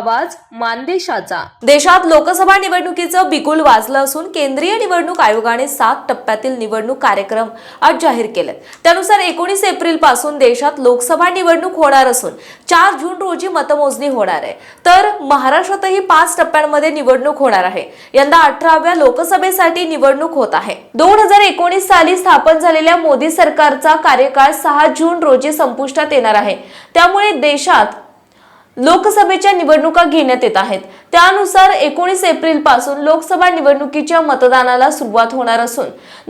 आवाज मानदेशाचा. देशात लोकसभा निवडणुकीचं बिगुल वाजलं असून केंद्रीय निवडणूक आयोगाने सात टप्प्यातील निवडणूक कार्यक्रम आज जाहीर केले त्यानुसार एकोणीस एप्रिलपासून देशात लोकसभा निवडणूक होणार असून चार जून रोजी मतमोजणी होणार आहे. तर महाराष्ट्रातही पाच टप्प्यांमध्ये निवडणूक होणार आहे. यंदा अठराव्या लोकसभेसाठी निवडणूक होत आहे. दोन हजार एकोणीस साली स्थापन झालेल्या मोदी सरकारचा कार्यकाळ सहा जून रोजी संपुष्टात येणार आहे. त्यामुळे देशात लोकसभेच्या निवडणुका घेण्यात येत आहेत. त्यानुसार एकोणीस एप्रिलपासून लोकसभा निवडणुकीच्या मतदानाला सुरुवात होणार असून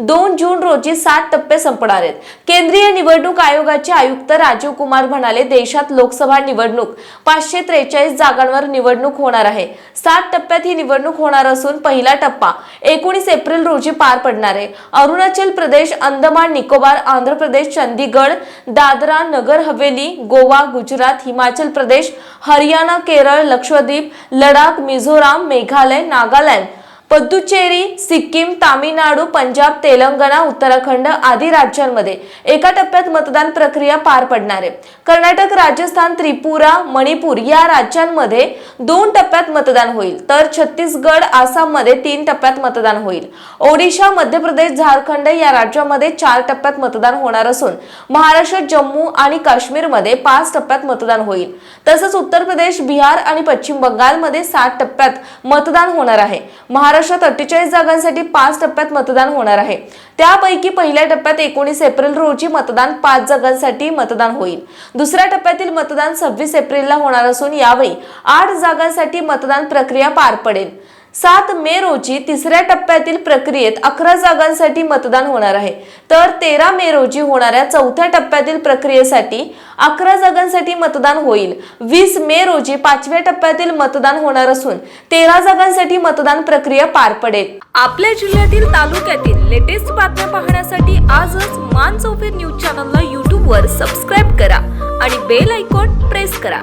दोन जून रोजी सात टप्पे संपणार आहेत. केंद्रीय निवडणूक आयोगाचे आयुक्त राजीव कुमार म्हणाले देशात लोकसभा निवडणूक पाचशे त्रेचाळीस जागांवर निवडणूक होणार आहे. सात टप्प्यात ही निवडणूक होणार असून पहिला टप्पा एकोणीस एप्रिल रोजी पार पडणार आहे. अरुणाचल प्रदेश अंदमान निकोबार आंध्र प्रदेश चंदीगड दादरा नगर हवेली गोवा गुजरात हिमाचल प्रदेश हरियाणा केरळ लक्षद्वीप लडाख मिझोराम मेघालय नागालँड पद्दुचेरी सिक्कीम तामिळनाडू पंजाब तेलंगणा उत्तराखंड आदी राज्यांमध्ये एका टप्प्यात मतदान प्रक्रिया पार पडणार आहे. कर्नाटक राजस्थान त्रिपुरा मणिपूर या राज्यांमध्ये दोन टप्प्यात मतदान होईल. तर छत्तीसगड आसाममध्ये तीन टप्प्यात मतदान होईल. ओडिशा मध्य प्रदेश झारखंड या राज्यामध्ये चार टप्प्यात मतदान होणार असून महाराष्ट्र जम्मू आणि काश्मीरमध्ये पाच टप्प्यात मतदान होईल. तसंच उत्तर प्रदेश बिहार आणि पश्चिम बंगालमध्ये सात टप्प्यात मतदान होणार आहे. महाराष्ट्रात अठ्ठेचाळीस जागांसाठी पाच टप्प्यात मतदान होणार आहे. त्यापैकी पहिल्या टप्प्यात एकोणीस एप्रिल रोजी मतदान पाच जागांसाठी मतदान होईल. दुसऱ्या टप्प्यातील मतदान सव्वीस एप्रिलला होणार असून यावेळी आठ जागांसाठी मतदान प्रक्रिया पार पडेल. सात मे रोजी तिसऱ्या टप्प्यातील प्रक्रियेत अकरा जागांसाठी मतदान होणार आहे. तर तेरा मे रोजी होणाऱ्या चौथ्या टप्प्यातील प्रक्रियेसाठी अकरा जागांसाठी मतदान होईल. वीस मे रोजी पाचव्या टप्प्यातील मतदान होणार असून तेरा जागांसाठी मतदान प्रक्रिया पार पडेल. आपल्या जिल्ह्यातील तालुक्यातील लेटेस्ट बातम्या पाहण्यासाठी आजच मान चौफेर न्यूज चॅनलला यूट्यूबवर सबस्क्राईब करा आणि बेल आयकॉन प्रेस करा.